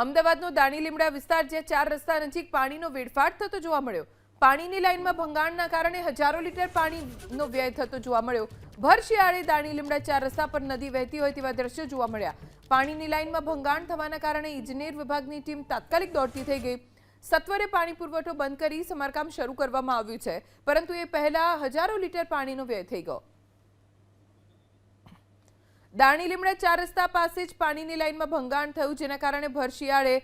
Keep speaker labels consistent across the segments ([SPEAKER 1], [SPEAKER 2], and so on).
[SPEAKER 1] અમદાવાદનો દાણી લીમડા વિસ્તાર જ્યાં ચાર રસ્તા નજીક પાણીનો વેડફાટ થતો જોવા મળ્યો. પાણીની લાઇનમાં ભંગાણના કારણે હજારો લીટર પાણીનો વ્યય થતો જોવા મળ્યો. ભર શિયાળે દાણી લીમડા ચાર રસ્તા પર નદી વહેતી હોય તેવા દ્રશ્યો જોવા મળ્યા. પાણીની લાઇનમાં ભંગાણ થવાના કારણે ઇજનેર વિભાગની ટીમ તાત્કાલિક દોડતી થઈ ગઈ. સત્વરે પાણી પુરવઠો બંધ કરી સમારકામ શરૂ કરવામાં આવ્યું છે, પરંતુ એ પહેલા હજારો લીટર પાણીનો વ્યય થઈ ગયો. દાણી લીમડા ચાર રસ્તા પાસે જ પાણીની લાઇનમાં ભંગાણ થયું, જેના કારણે ભર શિયાળે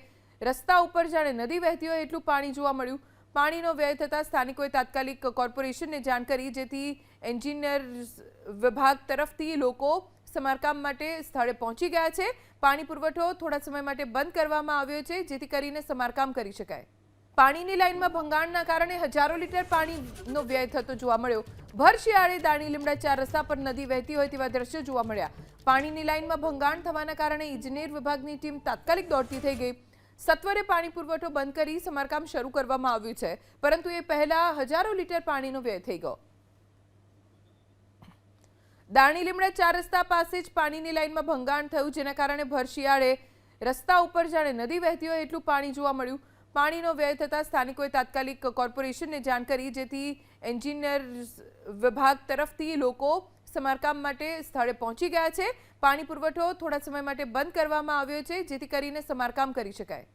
[SPEAKER 1] રસ્તા ઉપર જાણે નદી વહેતી હોય એટલું પાણી જોવા મળ્યું. પાણીનો વ્યય થતાં સ્થાનિકોએ તાત્કાલિક કોર્પોરેશનને જાણ કરી, જેથી એન્જિનિયર વિભાગ તરફથી લોકો સમારકામ માટે સ્થળે પહોંચી ગયા છે. પાણી પુરવઠો થોડા સમય માટે બંધ કરવામાં આવ્યો છે, જેથી કરીને સમારકામ કરી શકાય. પાણીની લાઇનમાં ભંગાણના કારણે હજારો લીટર પાણીનો વ્યય થતો જોવા મળ્યો. ભર શિયાળે દાણી લીમડા ચાર રસ્તા પર નદી વહેતી હોય તેવા દ્રશ્યો જોવા મળ્યા. પાણીની લાઇનમાં ભંગાણ થવાના કારણે ઇજનેર વિભાગની ટીમ તાત્કાલિક દોડતી થઈ ગઈ. સત્વરે પાણી પુરવઠો બંધ કરી સમારકામ શરૂ કરવામાં આવ્યું છે, પરંતુ એ પહેલા હજારો લીટર પાણીનો વ્યય થઈ ગયો. દાણી લીમડા ચાર રસ્તા પાસે જ પાણીની લાઇનમાં ભંગાણ થયું, જેના કારણે ભર શિયાળે રસ્તા ઉપર જાણે નદી વહેતી હોય એટલું પાણી જોવા મળ્યું. પાણીનો વ્યય થતાં સ્થાનિકોએ તાત્કાલિક કોર્પોરેશનને જાણ કરી, જેથી એન્જિનિયર વિભાગ તરફથી લોકો સમારકામ માટે સ્થળે પહોંચી ગયા છે. પાણી પુરવઠો થોડા સમય માટે બંધ કરવામાં આવ્યો છે, જેથી કરીને સમારકામ કરી શકાય.